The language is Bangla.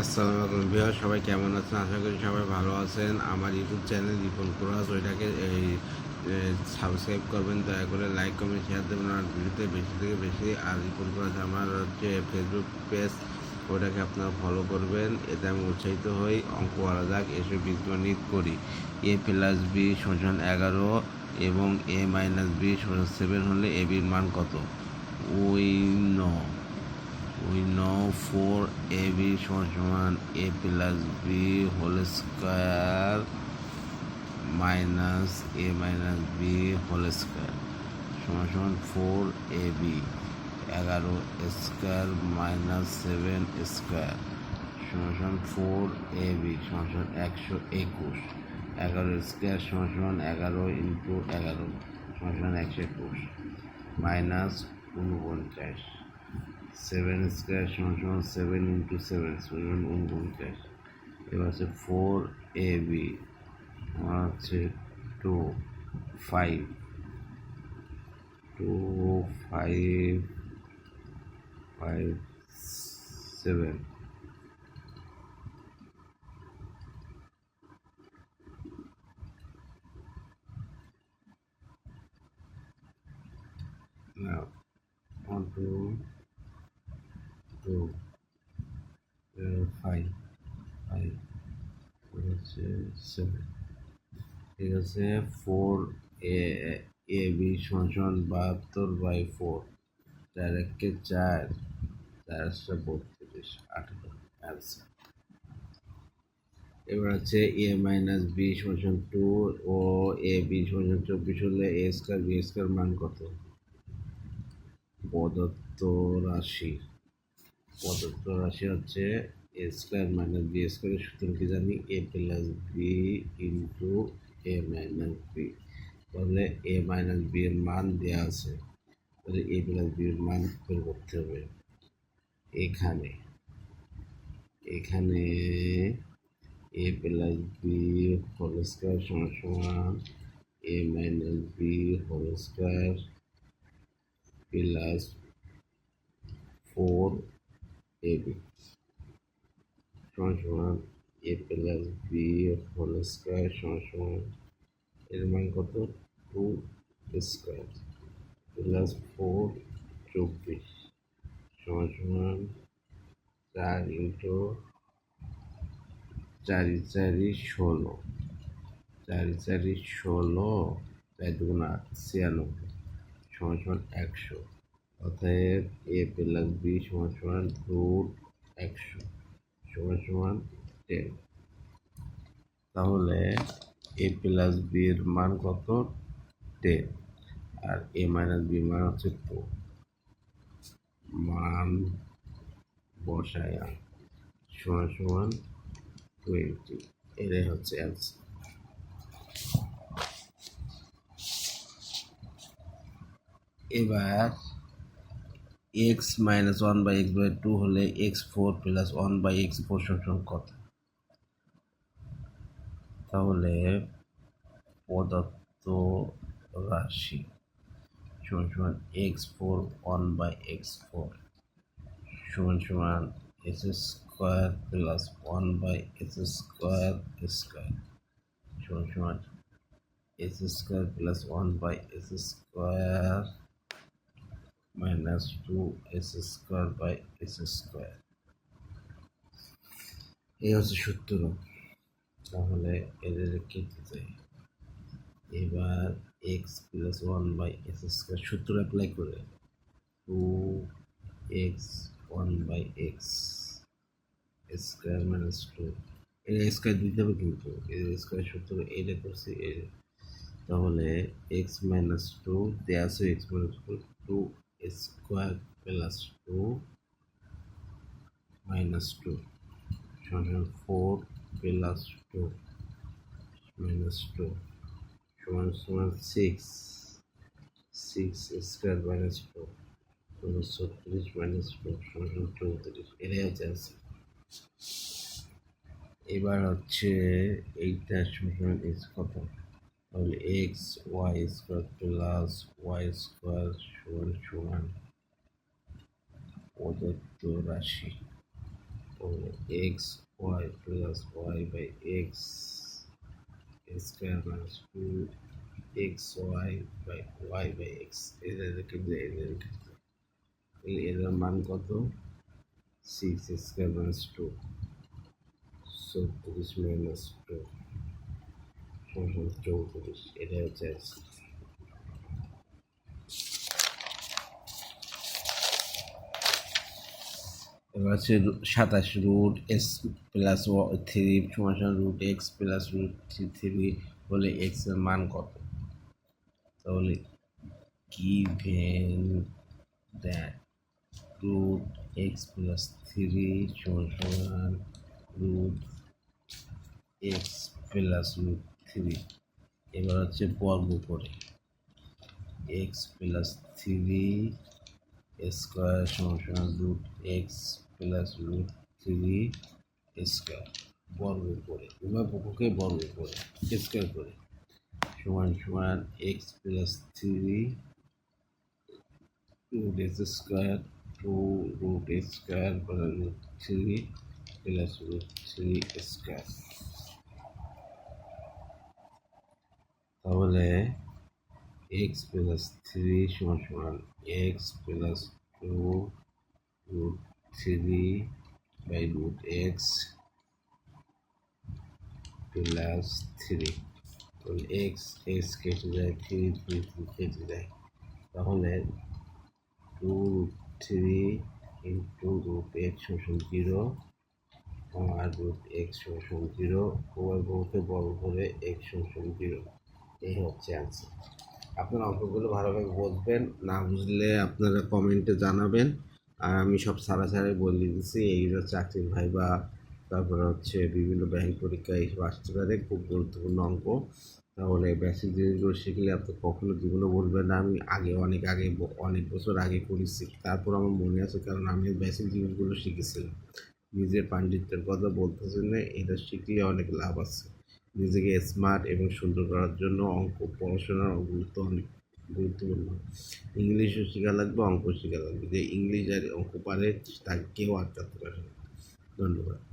আসসালামু আলাইকুম বিহার সবাই কেমন আছেন? আশা করি সবাই ভালো আছেন। আমার ইউটিউব চ্যানেল রিপন কুরাস ওইটাকে এই সাবস্ক্রাইব করবেন, দয়া করে লাইক কমেন্ট শেয়ার দেবেন, আর ভিডিওতে বেশি থেকে বেশি। আর রিপন কুরাস আমার হচ্ছে ফেসবুক পেজ ওটাকে আপনারা ফলো করবেন। এতে আমি উৎসাহিত হই। অঙ্ক যাক এসব বীজগণিত করি। এ প্লাস বি সমান এগারো এবং এ মাইনাস বি সমান সেভেন হলে এ বির মান কত? We know we know 4ab সমান সমান a plus B whole square minus A minus B whole square সমান সমান ফোর এ বি এগারো স্কোয়ার মাইনাস সেভেন স্কোয়ার সমান সমান ফোর এ বি সমান সমান একশো একুশ. এগারো সমান সমান এগারো ইন্টু এগারো সমান সমান একশো একুশ. মাইনাস উনপঞ্চাশ. সেভেন স্কোয়ার সমান সমান সেভেন ইন্টু সেভেন সমান উনপঞ্চাশ এবার আছে ফোর এ বি আমার হচ্ছে two five two five five seven Now, one, two, uh, five, five, হচ্ছে সেভেন ঠিক আছে? ফোর এ এ বি সমান বাহাত্তর বাই ফোর চার একে চার চার আসছে বত্রিশ আঠারো অ্যান্সার এবার আছে এ মাইনাস বি সমান টু ও এ বি সমান চব্বিশ হলে এ স্কোয়ার বি স্কোয়ার মান কত? প্রদত্ত রাশি প্রদত্ত রাশি হচ্ছে এ স্কোয়ার মাইনাস বি স্কোয়ারের সূত্র কি জানি? A plus B into A minus B. তাহলে এ মাইনাস বি এর মান দেওয়া আছে। তাহলে এ প্লাস বি এর মান বের করতে হবে। এখানে এখানে A plus B whole square সমান সমান A minus B whole square plus four B সমান সমান A plus B whole square সমান এর মান কত টু স্কোয়ার প্লাস ফোর চব্বিশ সমান চার ইন্টু চারি চারি ষোলো চারি চারি ষোলো চার দুগুণ আট ছিয়ানব্বই সমান সমান একশো অতএব এ প্লাস বি সমান সমান রুট একশো, সমান সমান টেন তাহলে এ প্লাস বির মান কত? টেন আর এ মাইনাস বি মান হচ্ছে টু মান বসায়া সমান সমান টোয়েন্টি এটাই হচ্ছে অ্যান্সার এবার x minus one by x by two হলে x four plus one by x four সমান কত? তাহলে প্রদত্ত রাশি সমান সমান x four one by x four সমান সমান s square plus one by s square square সমান সমান s square plus one by s square two s square by s square এই হচ্ছে সূত্র। তাহলে এদের কেটে যায় এবার x plus one by s square সূত্র অ্যাপ্লাই করে। Two x one by x square minus two এর স্কোয়ার দিতে হবে কিন্তু। এর স্কোয়ার সূত্র এটা করছি এর তাহলে এক্স মাইনাস টু দেওয়া আছে x minus two two square plus two minus two সমান four plus two minus two সমান সমান six six square minus two ছত্রিশ মাইনাস টু সমান চৌত্রিশ এটাই হচ্ছে অ্যান্সার এবার হচ্ছে এইটা সমান ইস কত তাহলে x y square plus y square সমান সমান প্রদত্ত রাশি x y plus y by x square minus two x y by y by x এদের রেখে দিয়ে এদের মান কত? সিক্স স্কোয়ার মাইনাস টু চৌত্রিশ মাইনাস টু সমান চৌত্রিশ এটা হচ্ছে এবার হচ্ছে সাতাশ রুট এস প্লাস থ্রি সমান root x plus root three three হলে এক্সের মান কত তাহলে given that root x plus three সমান root x plus root three. এবার হচ্ছে বর্গ করে এক্স প্লাস থ্রি স্কোয়ার সমান root x plus root three square বর্গ করে উভয় পক্ষকে বর্গ করে স্কোয়ার করে সমান সমান x plus three root x square two root square plus root three plus root three square তাহলে এক্স প্লাস থ্রি সমান সমান x plus two root three by root x plus three তাহলে এক্স এক্স কেটে যায় থ্রি থ্রি থ্রি কেটে যায়। তাহলে two root three into root x সমান জিরো আর রুট এক্স সমান জিরো উভয় বহুকে বড় করে এক্স সমান জিরো এই হচ্ছে অ্যান্সার আপনারা অঙ্কগুলো ভালোভাবে বুঝবেন না বুঝলে আপনারা কমেন্টে জানাবেন। আর আমি সব সারা সারাই বলে দিচ্ছি এইগুলো চাকরির ভাই বা তারপরে হচ্ছে বিভিন্ন ব্যাংক পরীক্ষা এইসব আসতে পারে, খুব গুরুত্বপূর্ণ অঙ্ক। তাহলে বেসিক জিনিসগুলো শিখলে আপনি কখনো জীবনে বলবেন না। আমি আগে অনেক আগে, অনেক বছর আগে করেছি, তারপর আমার মনে আছে কারণ আমি বেসিক জিনিসগুলো শিখেছিলাম। নিজের পাণ্ডিত্যের কথা বলতেছি না, এটা শিখলে অনেক লাভ আছে। নিজেকে স্মার্ট এবং সুন্দর করার জন্য অঙ্ক পড়াশোনার গুরুত্ব অনেক গুরুত্বপূর্ণ। ইংলিশও শেখা লাগবে, অঙ্ক শেখা লাগবে। যে ইংলিশ আর অঙ্ক পারে তাকে কেউ আটকাতে পারে না। ধন্যবাদ।